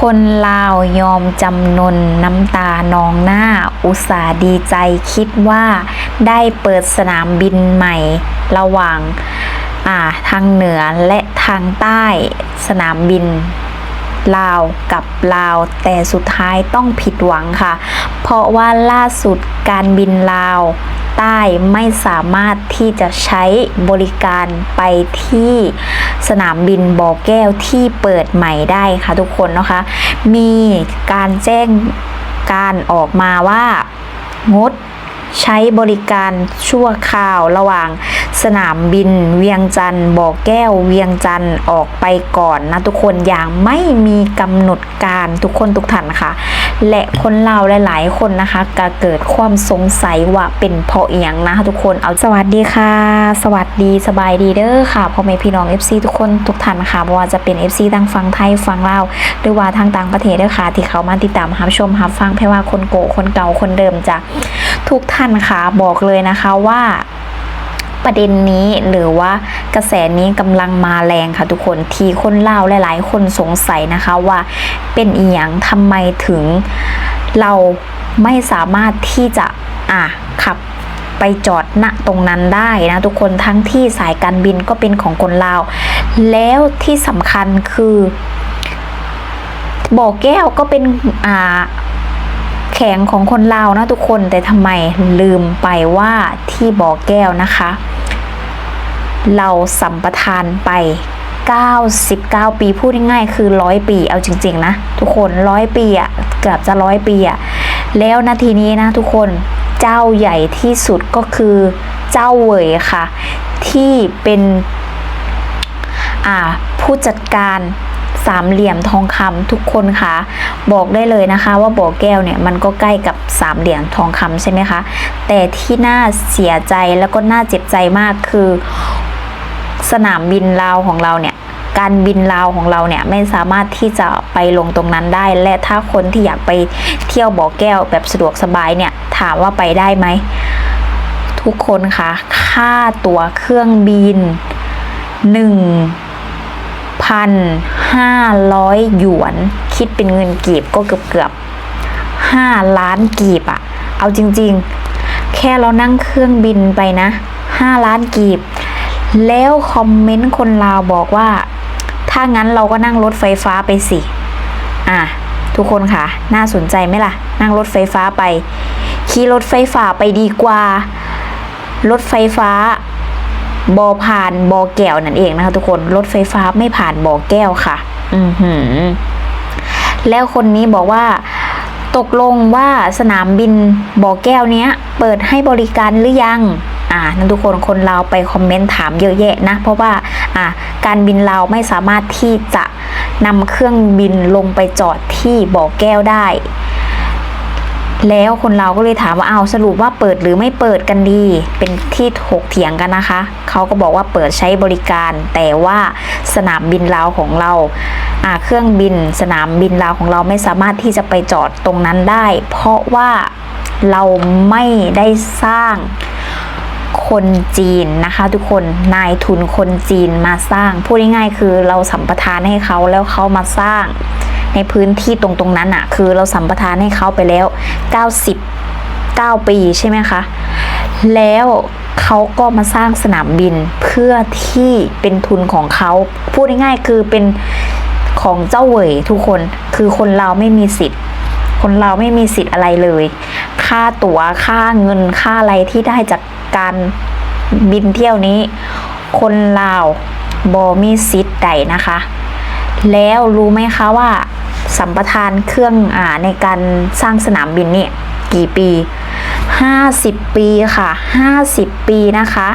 คนลาวยอมจำนนน้ำตานองหน้า อุตส่าห์ดีใจคิดว่าได้เปิดสนามบินใหม่ระหว่างอ่าทางเหนือและทางใต้สนามบินลาวกับลาว แต่สุดท้ายต้องผิดหวังค่ะ เพราะว่าล่าสุดการบินลาว ใต้ไม่สามารถที่จะใช้บริการไปที่สนามบินบ่อแก้วที่เปิดใหม่ได้ค่ะทุกคนนะคะ มีการแจ้งการออกมาว่างด ใช้บริการชั่วคราวระหว่างสนามบิน เวียงจันทร์บ่อแก้ว เวียงจันทร์ออกไปก่อนนะทุกคนอย่างไม่มีกำหนดการทุกคนทุกท่านนะคะ และคนเราหลายๆ คนนะคะก็เกิดความสงสัยว่าเป็นเพราะอย่างนะคะทุกคนเอาสวัสดีค่ะ สวัสดีสบายดีเด้อค่ะพ่อแม่พี่น้อง FC ทุกคนทุกท่านค่ะไม่ว่าจะเป็น FC ทางฝั่งไทยฝั่งลาวหรือว่าทางต่างประเทศเด้อค่ะที่เขามาติดตามรับชมรับฟังเพราะว่าคนโกคนเก่าคนเดิมจะทุกท่านค่ะบอกเลยนะคะว่าประเด็นนี้หรือว่ากระแสนี้กำลังมาแรงค่ะทุกคนที่คนเล่าหลาย ๆ คนสงสัยนะคะว่าเป็นอีหยังทำไมถึงเราไม่สามารถที่จะอะขับไปจอดณตรงนั้นได้นะทุกคนทั้งที่สายการบินก็เป็นของคนลาว แล้วที่สำคัญคือบ่อแก้วก็เป็นอ่า แข็งของคนลาวนะทุกคนแต่ทำไมลืมไปว่าที่บ่อแก้วนะคะ เราสัมปทานไป 99 ปีพูดง่ายๆคือร้อยปีเอาจริง ๆ นะ ทุกคนร้อยปีอะเกือบจะร้อยปีอะแล้วนาทีนี้นะทุกคนเจ้าใหญ่ที่สุดก็คือเจ้าเวยค่ะ ที่เป็นอ่าผู้จัดการ สามเหลี่ยมทองคำทุกคนคะบอกได้เลยนะคะว่าบ่อแก้วเนี่ยมันก็ใกล้กับสามเหลี่ยมทองคำใช่ไหมคะ แต่ที่น่าเสียใจแล้วก็น่าเจ็บใจมากคือสนามบินลาวของเราเนี่ยการบินลาวของเราเนี่ยไม่สามารถที่จะไปลงตรงนั้นได้ และถ้าคนที่อยากไปเที่ยวบ่อแก้วแบบสะดวกสบายเนี่ยถามว่าไปได้ไหม ทุกคนคะค่าตั๋วเครื่องบินหนึ่ งพันห้าร้อยหยวน คิดเป็นเงินกีบก็เกือบเกือบห้าล้านกีบอะเอาจริงๆ แค่เรานั่งเครื่องบินไปนะห้าล้านกีบ แล้วคอมเมนต์คนลาวบอกว่า ถ้างั้นเราก็นั่งรถไฟฟ้าไปสิ อะ ทุกคนค่ะ น่าสนใจไหมล่ะ นั่งรถไฟฟ้าไป ขี่รถไฟฟ้าไปดีกว่า รถไฟฟ้า บอผ่านบอแก้วนั่นเองนะคะ ทุกคนรถไฟฟ้าไม่ผ่านบอแก้วค่ะ อือหือ แล้วคนนี้บอกว่า ตกลงว่าสนามบินบ่อแก้วเนี้ย เปิดให้บริการหรือยังอ่านั่นทุกคนคนเราไปคอมเมนต์ถามเยอะแยะนะ เพราะว่าอ่าการบินเราไม่สามารถที่จะนำเครื่องบินลงไปจอดที่บ่อแก้วได้ แล้วคนเราก็เลยถามว่าเอาสรุปว่าเปิดหรือไม่เปิดกันดี เป็นที่ถกเถียงกันนะคะ เขาก็บอกว่าเปิดใช้บริการ แต่ว่าสนามบินลาวของเราอาเครื่องบิน สนามบินลาวของเราไม่สามารถที่จะไปจอดตรงนั้นได้ เพราะว่าเราไม่ได้สร้างคนจีนนะคะทุกคนนายทุนคนจีนมาสร้างพูดง่ายๆคือเราสัมปทานให้เขาแล้วเขามาสร้าง ในพื้นที่ตรงตรงนั้นอะคือเราสัมปทานให้เขาไปแล้ว 99 ปีใช่ไหมคะ แล้วเขาก็มาสร้างสนามบินเพื่อที่เป็นทุนของเขา พูดง่ายๆคือเป็นของเจ้าเหวยทุกคนคือคนเราไม่มีสิทธิ์ คนเราไม่มีสิทธิ์อะไรเลย ค่าตั๋วค่าเงินค่าอะไรที่ได้จากการบินเที่ยวนี้ คนลาวบอมีสิทธิ์ใดนะคะ แล้วรู้ไหมคะว่า สัมปทานเครื่องอ่าในการสร้างสนามบินนี่กี่ปี 50 ปีค่ะ 50 ปีนะคะ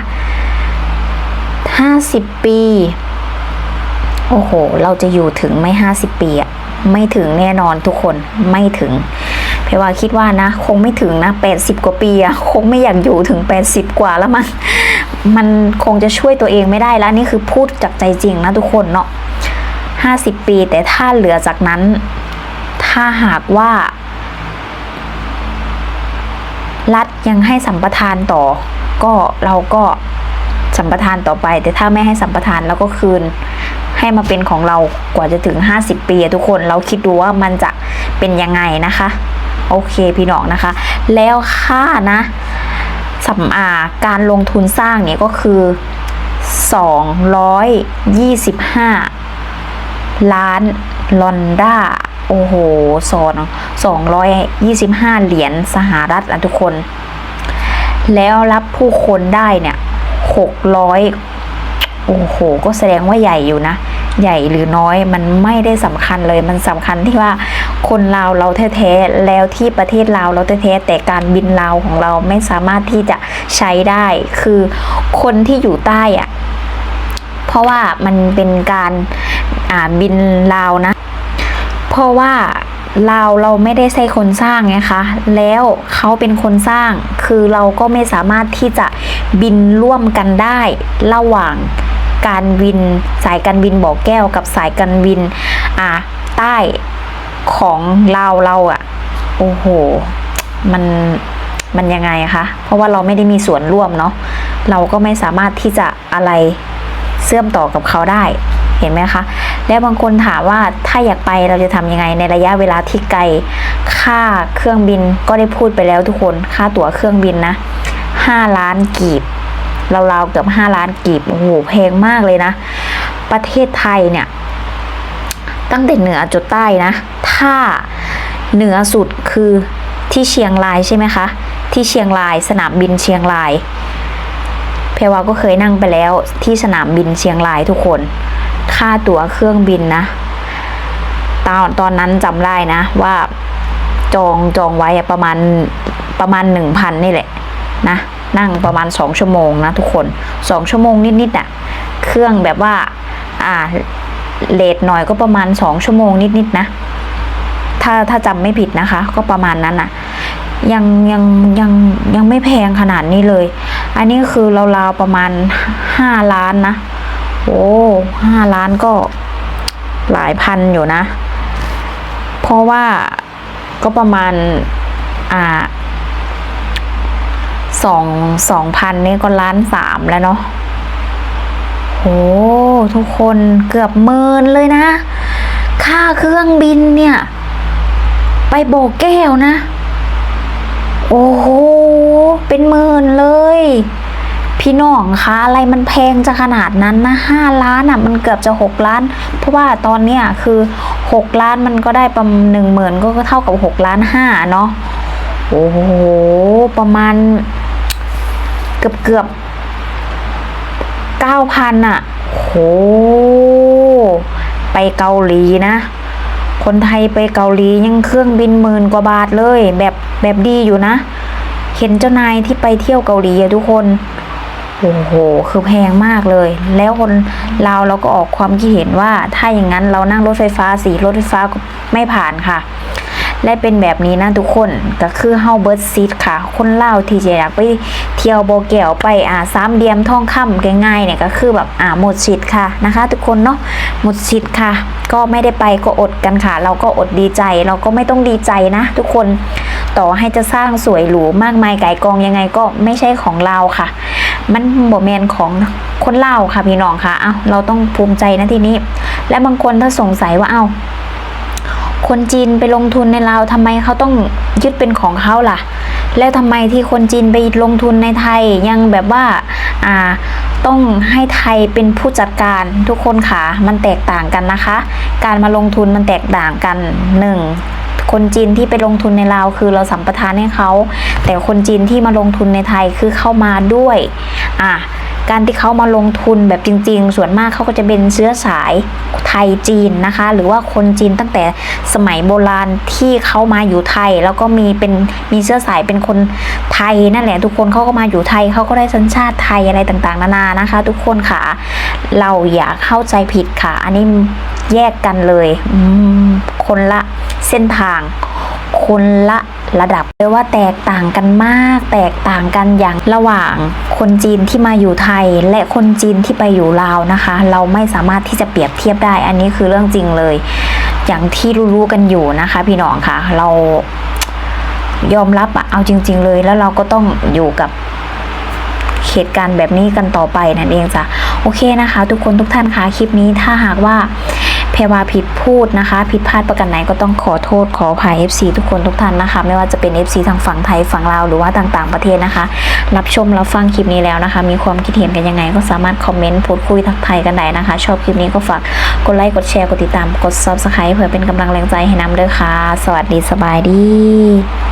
50 ปี โอ้โห เราจะอยู่ถึงไหม่50 ปีอะไม่ถึงแน่นอนทุกคนไม่ถึง เพราะว่าคิดว่านะ คงไม่ถึงนะ 80 กว่าปีอะคงไม่อยากอยู่ถึง 80 กว่าแล้วมัน มันคงจะช่วยตัวเองไม่ได้แล้วนี่คือพูดจากใจจริงนะทุกคนเนาะ 50 ปี แต่ถ้าเหลือจากนั้น ถ้าหากว่า รัฐยังให้สัมปทานต่อ ก็เราก็สัมปทานต่อไป แต่ถ้าไม่ให้สัมปทานเราก็คืน ให้มาเป็นของเรากว่าจะถึง 50 ปีทุกคนเราคิดดูว่ามันจะเป็นยังไงนะคะ โอเคพี่น้องนะคะ แล้วค่านะสำอาการลงทุนสร้างเนี่ยก็คือ 225 ล้านลอนด้า โอ้โหสอน225เหรียญสหรัฐอะทุกคน แล้วรับผู้คนได้เนี่ย600โอ้โห ก็แสดงว่าใหญ่อยู่นะ ใหญ่หรือน้อยมันไม่ได้สำคัญเลย มันสำคัญที่ว่าคนลาวเราแท้ๆ แล้วที่ประเทศลาวเราแท้ๆ แต่การบินลาวของเราไม่สามารถที่จะใช้ได้ คือคนที่อยู่ใต้อะ เพราะว่ามันเป็นการบินลาวนะ เพราะว่าเราเราไม่ได้ใช่คนสร้างไงคะแล้วเขาเป็นคนสร้าง คือเราก็ไม่สามารถที่จะบินร่วมกันได้ระหว่างการบินสายการบินบ่อแก้วกับสายการบินอ่าใต้ของเราเราอะโอ้โห มันมันยังไงคะ เพราะว่าเราไม่ได้มีส่วนร่วมเนาะ เราก็ไม่สามารถที่จะอะไร เชื่อมต่อกับเขาได้เห็นไหมคะ แล้วบางคนถามว่าถ้าอยากไปเราจะทำยังไงในระยะเวลาที่ไกล ค่าเครื่องบินก็ได้พูดไปแล้วทุกคน ค่าตั๋วเครื่องบินนะ5ล้านกีบราวๆเกือบ5ล้านกีบโอ้โหแพงมากเลยนะ ประเทศไทยเนี่ย ตั้งแต่เหนือจนใต้นะ ถ้าเหนือสุดคือที่เชียงรายใช่ไหมคะ ที่เชียงราย สนามบินเชียงราย เพวาก็เคยนั่งไปแล้วที่สนามบินเชียงรายทุกคน ค่าตั๋วเครื่องบินนะ ตอนตอนนั้นจำได้นะว่าจองจองไว้ประมาณประมาณหนึ่งพันนี่แหละนะนั่งประมาณสองชั่วโมงนะทุกคนสองชั่วโมงนิดๆอะเครื่องแบบว่าอ่าเลทหน่อยก็ประมาณสองชั่วโมงนิดๆนะ ถ้าถ้าจำไม่ผิดนะคะ ก็ประมาณนั้นอะยังยังยังยัง แพงขนาดนี้เลย อันนี้คือราวๆประมาณห้าล้านนะ โอ้ห้าล้านก็หลายพันอยู่นะ เพราะว่าก็ประมาณ อ่าสองสองพันนี่ก็ล้านสามแล้วเนาะโอ้ทุกคนเกือบหมื่นเลยนะ ค่าเครื่องบินเนี่ย ไปโบกแก้วนะ โอ้โห เป็นหมื่นเลย พี่น้องคะอะไรมันแพงจะขนาดนั้นนะห้าล้านอะ มันเกือบจะหกล้าน เพราะว่าตอนเนี้ยคือหกล้านมันก็ได้ประมาณหนึ่งหมื่นก็เท่ากับหกล้านห้าเนาะโอ้โห ประมาณ เกือบเกือบเก้าพันอะโหไปเกาหลีนะ คนไทยไปเกาหลียังเครื่องบินหมื่นกว่าบาทเลย แบบแบบดีอยู่นะ เห็นเจ้านายที่ไปเที่ยวเกาหลีอะทุกคนโอ้โห คือแพงมากเลย แล้วคนเราเราก็ออกความคิดเห็นว่า ถ้าอย่างนั้นเรานั่งรถไฟฟ้าสีรถไฟฟ้าไม่ผ่านค่ะ และเป็นแบบนี้นะทุกคนก็คือเฮาเบิร์ดซีดค่ะ คนเล่าที่จะอยากไปเที่ยวโบเกวไปอ่าสามเดียมท่องค่ำง่ายๆเนี่ยก็คือแบบอ่าหมดสิทธิ์ค่ะนะคะ ทุกคนเนาะหมดสิทธิ์ค่ะ ก็ไม่ได้ไปก็อดกันค่ะ เราก็อดดีใจ เราก็ไม่ต้องดีใจนะ ทุกคนต่อให้จะสร้างสวยหรูมากมายไก่กองยังไงก็ไม่ใช่ของเราค่ะ มันบ่แมนของคนเล่าค่ะพี่น้องค่ะ เอ้าเราต้องภูมิใจนะทีนี้ และบางคนถ้าสงสัยว่าเอ้า คนจีนไปลงทุนในลาวทำไมเขาต้องยึดเป็นของเขาล่ะ แล้วทำไมที่คนจีนไปลงทุนในไทยยังแบบว่าอ่าต้องให้ไทยเป็นผู้จัดการทุกคนค่ะมันแตกต่างกันนะคะ การมาลงทุนมันแตกต่างกันหนึ่งคนจีนที่ไปลงทุนในลาวคือเราสัมปทานให้เขา แต่คนจีนที่มาลงทุนในไทยคือเข้ามาด้วย อะ การที่เขามาลงทุนแบบจริง ๆ ส่วนมากเขาก็จะเป็นเชื้อสายไทยจีนนะคะ หรือว่าคนจีนตั้งแต่สมัยโบราณที่เขามาอยู่ไทย แล้วก็มีเป็นมีเชื้อสายเป็นคนไทยนั่นแหละทุกคนเขาก็มาอยู่ไทยเขาก็ได้สัญชาติไทยอะไรต่างๆ นานานะคะ ทุกคนค่ะ เราอย่าเข้าใจผิดค่ะ อันนี้แยกกันเลยคนละเส้นทาง คนละระดับเลยว่าแตกต่างกันมาก แตกต่างกันอย่างระหว่างคนจีนที่มาอยู่ไทย และคนจีนที่ไปอยู่ลาวนะคะ เราไม่สามารถที่จะเปรียบเทียบได้ อันนี้คือเรื่องจริงเลย อย่างที่รู้ๆกันอยู่นะคะ พี่น้องค่ะ เรายอมรับอะเอาจริง ๆ เลย แล้วเราก็ต้องอยู่กับเหตุการณ์แบบนี้กันต่อไปนั่นเองจ้ะโอเคนะคะ ทุกคนทุกท่านคะคลิปนี้ถ้าหากว่า เพวาผิดพูดนะคะ ผิดพลาดประกันไหนก็ต้องขอโทษขออภัย FC ทุกคนทุกท่านนะคะ ไม่ว่าจะเป็น FC ทางฝั่งไทยฝั่งลาวหรือว่าต่างๆประเทศนะคะ รับชมรับฟังคลิปนี้แล้วนะคะ มีความคิดเห็นกันยังไงก็สามารถคอมเมนต์พูดคุยทักทายกันได้นะคะ ชอบคลิปนี้ก็ฝากกดไลค์กดแชร์กดติดตามกด Subscribe เพื่อเป็นกำลังแรงใจให้น้ำเด้อค่ะ สวัสดีสบายดี